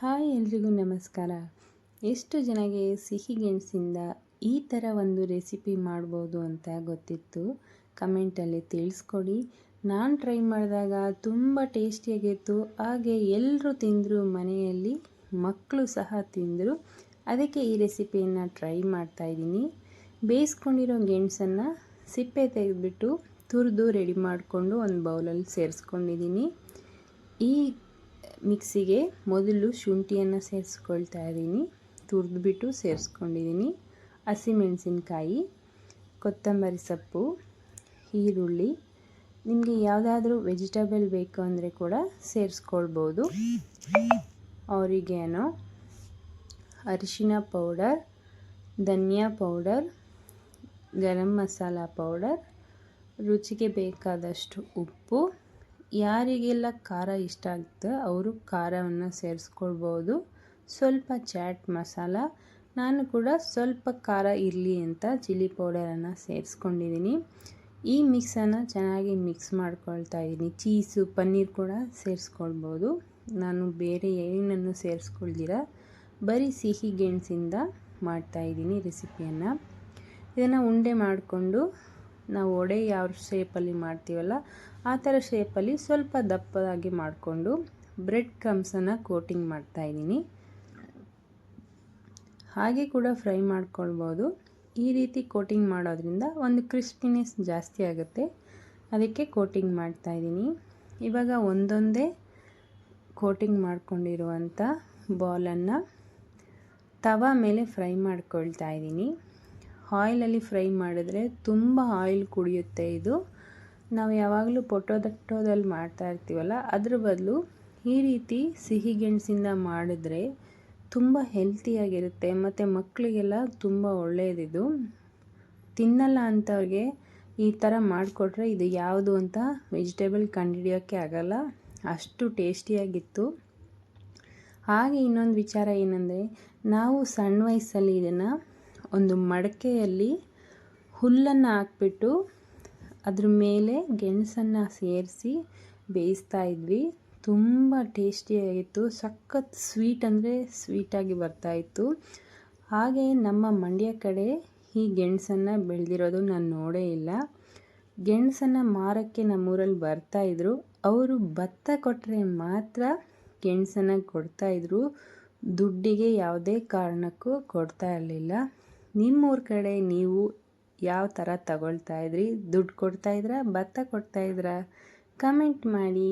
Hi ಎಲ್ರಿಗೂ ನಮಸ್ಕಾರ. ಎಷ್ಟು ಜನಗೆ ಸಿಹಿ ಗೆಣಸಿಂದ ಈ ಥರ ಒಂದು ರೆಸಿಪಿ ಮಾಡ್ಬೋದು ಅಂತ ಗೊತ್ತಿತ್ತು. ಕಮೆಂಟಲ್ಲಿ ತಿಳಿಸ್ಕೊಡಿ. ನಾನು ಟ್ರೈ ಮಾಡಿದಾಗ ತುಂಬ ಟೇಸ್ಟಿಯಾಗಿತ್ತು ಹಾಗೆ ಎಲ್ಲರೂ ತಿಂದರು, ಮನೆಯಲ್ಲಿ ಮಕ್ಕಳು ಸಹ ತಿಂದರು. ಅದಕ್ಕೆ ಈ ರೆಸಿಪಿಯನ್ನು ಟ್ರೈ ಮಾಡ್ತಾಯಿದ್ದೀನಿ ಬೇಯಿಸ್ಕೊಂಡಿರೋ ಗೆಣಸನ್ನು ಸಿಪ್ಪೆ ತೆಗೆದುಬಿಟ್ಟು ತುರಿದು ರೆಡಿ ಮಾಡಿಕೊಂಡು ಒಂದು ಬೌಲಲ್ಲಿ ಸೇರಿಸ್ಕೊಂಡಿದ್ದೀನಿ. ಈ ಮಿಕ್ಸಿಗೆ ಮೊದಲು ಶುಂಠಿಯನ್ನು ಸೇರಿಸ್ಕೊಳ್ತಾ ಇದ್ದೀನಿ. ತುರಿದ್ಬಿಟ್ಟು ಸೇರಿಸ್ಕೊಂಡಿದ್ದೀನಿ. ಹಸಿಮೆಣಸಿನ್ಕಾಯಿ ಕೊತ್ತಂಬರಿ ಸೊಪ್ಪು, ಈರುಳ್ಳಿ. ನಿಮಗೆ ಯಾವುದಾದ್ರೂ ವೆಜಿಟೇಬಲ್ ಬೇಕು ಅಂದರೆ ಕೂಡ ಸೇರಿಸ್ಕೊಳ್ಬೋದು. ಅವರಿಗೇನು ಅರಿಶಿನ ಪೌಡರ್ ಧನಿಯಾ ಪೌಡರ್ ಗರಂ ಮಸಾಲ ಪೌಡರ್ ರುಚಿಗೆ ಬೇಕಾದಷ್ಟು ಉಪ್ಪು. ಯಾರಿಗೆಲ್ಲ ಖಾರ ಇಷ್ಟ ಆಗುತ್ತೆ ಅವರು ಖಾರವನ್ನು ಸೇರಿಸ್ಕೊಳ್ಬೋದು. ಸ್ವಲ್ಪ ಚಾಟ್ ಮಸಾಲ. ನಾನು ಕೂಡ ಸ್ವಲ್ಪ ಖಾರ ಇರಲಿ ಅಂತ ಚಿಲ್ಲಿ ಪೌಡರನ್ನು ಸೇರಿಸ್ಕೊಂಡಿದ್ದೀನಿ ಈ ಮಿಕ್ಸನ್ನು ಚೆನ್ನಾಗಿ ಮಿಕ್ಸ್ ಮಾಡ್ಕೊಳ್ತಾ ಇದ್ದೀನಿ ಚೀಸು, ಪನ್ನೀರ್ ಕೂಡ ಸೇರಿಸ್ಕೊಳ್ಬೋದು. ನಾನು ಬೇರೆ ಏನನ್ನು ಸೇರಿಸ್ಕೊಳ್ದಿರ? ಬರೀ ಸಿಹಿ ಗೆಣಸಿಂದ ಮಾಡ್ತಾಯಿದ್ದೀನಿ ರೆಸಿಪಿಯನ್ನು. ಇದನ್ನು ಉಂಡೆ ಮಾಡಿಕೊಂಡು ನಾವು ಒಡೆ ಯಾವ ಶೇಪಲ್ಲಿ ಮಾಡ್ತೀವಲ್ಲ, ಆ ಥರ ಶೇಪಲ್ಲಿ ಸ್ವಲ್ಪ ದಪ್ಪದಾಗಿ ಮಾಡಿಕೊಂಡು ಬ್ರೆಡ್ ಕ್ರಮ್ಸನ್ನು ಕೋಟಿಂಗ್ ಮಾಡ್ತಾಯಿದ್ದೀನಿ ಹಾಗೆ ಕೂಡ ಫ್ರೈ ಮಾಡ್ಕೊಳ್ಬೋದು. ಈ ರೀತಿ ಕೋಟಿಂಗ್ ಮಾಡೋದ್ರಿಂದ ಒಂದು ಕ್ರಿಸ್ಪಿನೆಸ್ ಜಾಸ್ತಿ ಆಗುತ್ತೆ. ಅದಕ್ಕೆ ಕೋಟಿಂಗ್ ಮಾಡ್ತಾಯಿದ್ದೀನಿ ಇವಾಗ ಒಂದೊಂದೇ ಕೋಟಿಂಗ್ ಮಾಡಿಕೊಂಡಿರುವಂಥ ಬಾಲನ್ನು ತವ ಮೇಲೆ ಫ್ರೈ ಮಾಡ್ಕೊಳ್ತಾ ಇದ್ದೀನಿ. ಆಯಿಲಲ್ಲಿ ಫ್ರೈ ಮಾಡಿದ್ರೆ ತುಂಬ ಆಯಿಲ್ ಕುಡಿಯುತ್ತೆ ಇದು. ನಾವು ಯಾವಾಗಲೂ ಪೊಟೊದಟ್ಟೋದಲ್ಲಿ ಮಾಡ್ತಾ ಇರ್ತೀವಲ್ಲ, ಅದ್ರ ಬದಲು ಈ ರೀತಿ ಸಿಹಿ ಗೆಣಸಿಂದ ಮಾಡಿದ್ರೆ ತುಂಬ ಹೆಲ್ತಿಯಾಗಿರುತ್ತೆ, ಮತ್ತು ಮಕ್ಕಳಿಗೆಲ್ಲ ತುಂಬ ಒಳ್ಳೆಯದಿದು ತಿನ್ನಲ್ಲ ಅಂಥವ್ರಿಗೆ ಈ ಥರ ಮಾಡಿಕೊಟ್ರೆ ಇದು ಯಾವುದು ಅಂತ ವೆಜಿಟೇಬಲ್ ಕಂಡುಹಿಡಿಯೋಕ್ಕೆ ಆಗಲ್ಲ, ಅಷ್ಟು ಟೇಸ್ಟಿಯಾಗಿತ್ತು. ಹಾಗೆ ಇನ್ನೊಂದು ವಿಚಾರ ಏನಂದರೆ, ನಾವು ಸಣ್ಣ ವಯಸ್ಸಲ್ಲಿ ಇದನ್ನು ಒಂದು ಮಡಕೆಯಲ್ಲಿ ಹುಲ್ಲನ್ನು ಹಾಕ್ಬಿಟ್ಟು ಅದ್ರ ಮೇಲೆ ಗೆಣಸನ್ನು ಸೇರಿಸಿ ಬೇಯಿಸ್ತಾ ಇದ್ವಿ. ತುಂಬ ಟೇಸ್ಟಿಯಾಗಿತ್ತು. ಸಖತ್ ಸ್ವೀಟ್ ಅಂದರೆ ಸ್ವೀಟಾಗಿ ಬರ್ತಾಯಿತ್ತು ಹಾಗೆ ನಮ್ಮ ಮಂಡ್ಯ ಕಡೆ ಈ ಗೆಣಸನ್ನು ಬೆಳೆದಿರೋದು ನಾನು ನೋಡೇ ಇಲ್ಲ. ಗೆಣಸನ್ನು ಮಾರೋಕ್ಕೆ ನಮ್ಮೂರಲ್ಲಿ ಬರ್ತಾಯಿದ್ರು ಅವರು ಭತ್ತ ಕೊಟ್ಟರೆ ಮಾತ್ರ ಗೆಣಸನ್ನು ಕೊಡ್ತಾಯಿದ್ರು ದುಡ್ಡಿಗೆ ಯಾವುದೇ ಕಾರಣಕ್ಕೂ ಕೊಡ್ತಾ ಇರಲಿಲ್ಲ. ನಿಮ್ಮೂರ ಕಡೆ ನೀವು ಯಾವ ಥರ ತಗೊಳ್ತಾ ಇದ್ರಿ? ದುಡ್ಡು ಕೊಡ್ತಾ ಇದ್ರಾ? ಭತ್ತ ಕೊಡ್ತಾಯಿದ್ರಾ ಕಮೆಂಟ್ ಮಾಡಿ.